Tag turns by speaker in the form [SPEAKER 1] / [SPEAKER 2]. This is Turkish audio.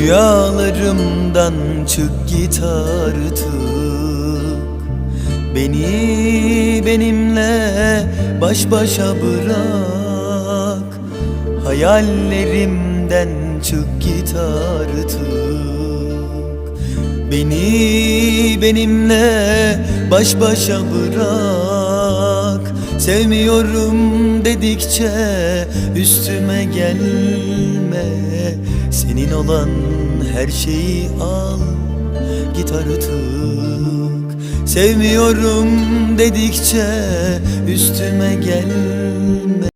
[SPEAKER 1] Hayatımdan çık git artık. Beni benimle baş başa bırak. Hayallerimden çık git artık. Beni benimle baş başa bırak Sevmiyorum dedikçe üstüme gelme. Senin olan her şeyi al git artık. Sevmiyorum dedikçe üstüme gelme